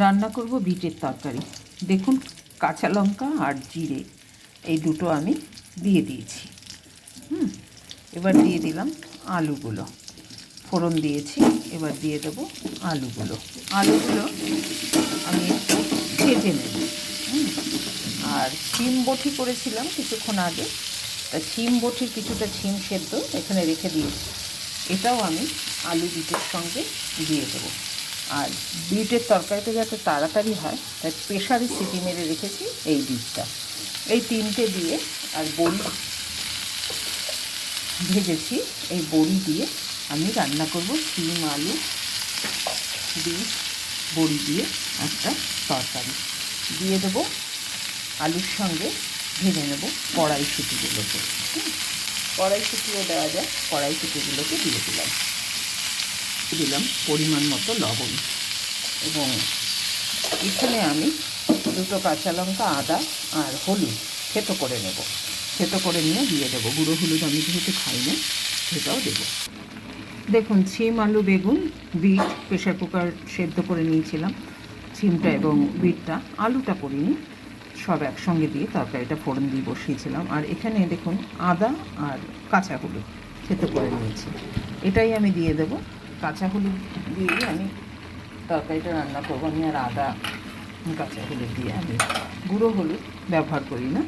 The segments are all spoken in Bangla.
রান্না করব বিটের তরকারি। দেখুন কাঁচা লঙ্কা আর জিরে এই দুটো আমি দিয়ে দিয়েছি। হুম এবার দিয়ে দিলাম আলুগুলো। ফোড়ন দিয়েছি এবার দিয়ে দেবো আলুগুলো। আলুগুলো আমি একটু ভেজে নেব। হুম, আর শিম বটি করেছিলাম কিছুক্ষণ আগে। তা শিম বটির কিছুটা শিম সেদ্ধ এখানে রেখে দিয়েছি। এটাও আমি আলু বিটের সঙ্গে দিয়ে দেবো। আর বিটের তরকারিটা যাতে তাড়াতাড়ি হয় তাই প্রেশারে সিটি মেরে রেখেছি এই বিটটা। এই তিনটে দিয়ে আর বড়ি ভেজেছি। এই বড়ি দিয়ে আমি রান্না করব শিম আলু বিট বড়ি দিয়ে একটা তরকারি। দিয়ে দেবো আলুর সঙ্গে ভেজে নেব হুম, কড়াইশুটিও দেওয়া যায় কড়াই কড়াইশুটিগুলোকে দিয়ে দিলাম। দিলাম পরিমাণ মতো লবণ। এবং এখানে আমি দুটো কাঁচা লঙ্কা, আদা আর হলুদ থেতো করে নেব। থেতো করে নিয়ে দিয়ে দেবো। গুঁড়ো হলুদ আমি যেহেতু খাই না সেটাও দেবো। দেখুন সিম আলু, বেগুন, বিট প্রেশার কুকার সেদ্ধ করে নিয়েছিলাম, ছিমটা এবং বিটটা। আলুটা করিনি, সব একসঙ্গে দিয়ে তরকারিটা ফোড়ন দিয়ে বসিয়েছিলাম। আর এখানে দেখুন, আদা আর কাঁচা হলুদ থেতো করে নিয়েছি। এটাই আমি দিয়ে দেবো। কাঁচা হলুদ দিয়ে আমি তরকারিটা রান্না করব। আমি আর আদা কাঁচা হলুদ দিয়ে আমি গুঁড়ো হলুদ ব্যবহার করি না।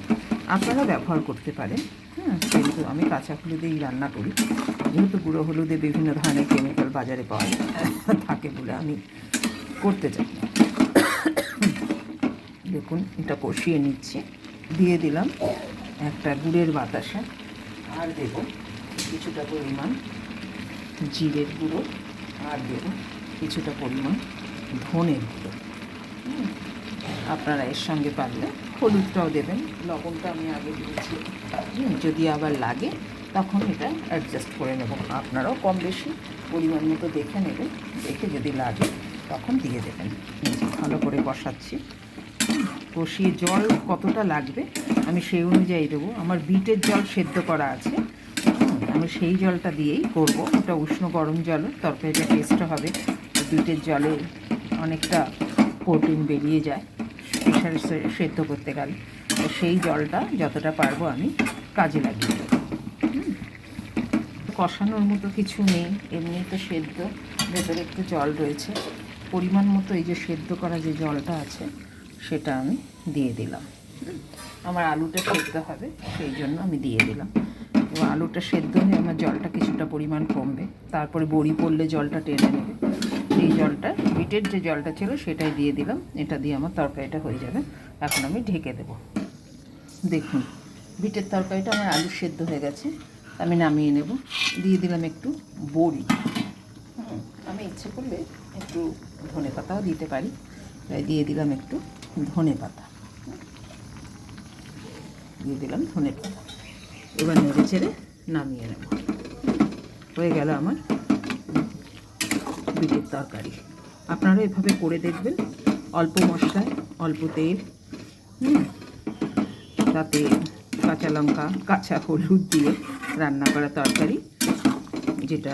আপনারা ব্যবহার করতে পারেন। হ্যাঁ কিন্তু আমি কাঁচা হলুদেই রান্না করি। যেহেতু গুঁড়ো হলুদে বিভিন্ন ধরনের কেমিক্যাল বাজারে পাওয়া যায়, থাকে বলে আমি করতে চাই না। দেখুন, এটা কষিয়ে নিচ্ছি। দিয়ে দিলাম একটা গুড়ের বাতাসা। আর দেব কিছুটা পরিমাণ জিরের গুঁড়ো। আর দেব কিছুটা পরিমাণ ধনের গুঁড়ো। আপনারা এর সঙ্গে পারলে হলুদটাও দেবেন। লবণটা আমি আগে দিয়েছি। যদি আবার লাগে, তখন এটা অ্যাডজাস্ট করে নেব। আপনারাও কম বেশি পরিমাণ মতো দেখে নেবেন। দেখে যদি লাগে, তখন দিয়ে দেবেন। ভালো করে কষাচ্ছি। কষিয়ে জল কতটা লাগবে, আমি সেই অনুযায়ী দেবো। আমার বিটের জল সেদ্ধ করা আছে। আমি সেই জলটা দিয়েই করব। ওটা উষ্ণ গরম জল তরকারিটা টেস্ট হবে। বিটের জলে অনেকটা প্রোটিন বেরিয়ে যায় প্রেশারে সেদ্ধ করতে গেলে। তো সেই জলটা যতটা পারব আমি কাজে লাগিয়ে। কষানোর মতো কিছু নেই, এমনি তো সেদ্ধ। ভেতরে একটু জল রয়েছে। পরিমাণ মতো এই যে সেদ্ধ করা যে জলটা আছে, সেটা আমি দিয়ে দিলাম। আমার আলুটা সেদ্ধ হবে, সেই জন্য আমি দিয়ে দিলাম। আলুটা সেদ্ধ হয়ে আমার জলটা কিছুটা পরিমাণ কমবে। তারপরে বড়ি পড়লে জলটা টেনে নেবে। সেই জলটা, বিটের যে জলটা ছিল সেটাই দিয়ে দিলাম। এটা দিয়ে আমার তরকারিটা হয়ে যাবে। এখন আমি ঢেকে দেবো। দেখুন, বিটের তরকারিটা আমার আলু সেদ্ধ হয়ে গেছে। আমি নামিয়ে নেব। দিয়ে দিলাম একটু বড়ি। আমি ইচ্ছে করলে একটু ধনে পাতাও দিতে পারি। তাই দিয়ে দিলাম একটু ধনে পাতা। দিয়ে দিলাম ধনে পাতা। এবার নেড়ে চেড়ে নামিয়ে নেব। হয়ে গেল আমার বিটের তরকারি। আপনারা এভাবে করে দেখবেন। অল্প মশলায়, অল্প তেল তাতে কাঁচা লঙ্কা, কাঁচা হলুদ দিয়ে রান্না করা তরকারি, যেটা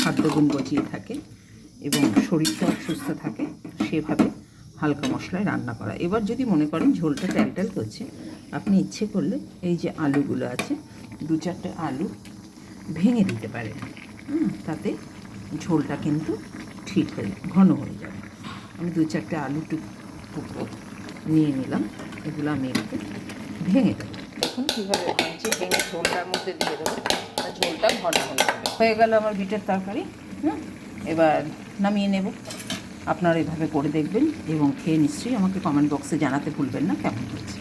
খাদ্যগুণ বচিয়ে থাকে এবং শরীরটাও সুস্থ থাকে, সেভাবে হালকা মশলায় রান্না করা। এবার যদি মনে করেন ঝোলটা ট্যালট্যাল করছে আপনি ইচ্ছে করলে এই যে আলুগুলো আছে, দু চারটে আলু ভেঙে দিতে পারেন। তাতে ঝোলটা কিন্তু ঠিক হয়ে ঘন হয়ে যাবে। আমি দু চারটে আলু টুক টুকরো নিয়ে নিলাম, এগুলো আমি একটু ভেঙে দেবো। এখন কীভাবে ভাঙছি ভেঙে ঝোলটার মধ্যে দিয়ে দেবো। ঝোলটা ঘন হয়ে যাবে। হয়ে গেল আমার বিটের তরকারি, হুম? এবার নামিয়ে নেব। আপনারা এভাবে করে দেখবেন এবং খেয়ে নিশ্চয়ই আমাকে কমেন্ট বক্সে জানাতে ভুলবেন না, কেমন হয়েছে?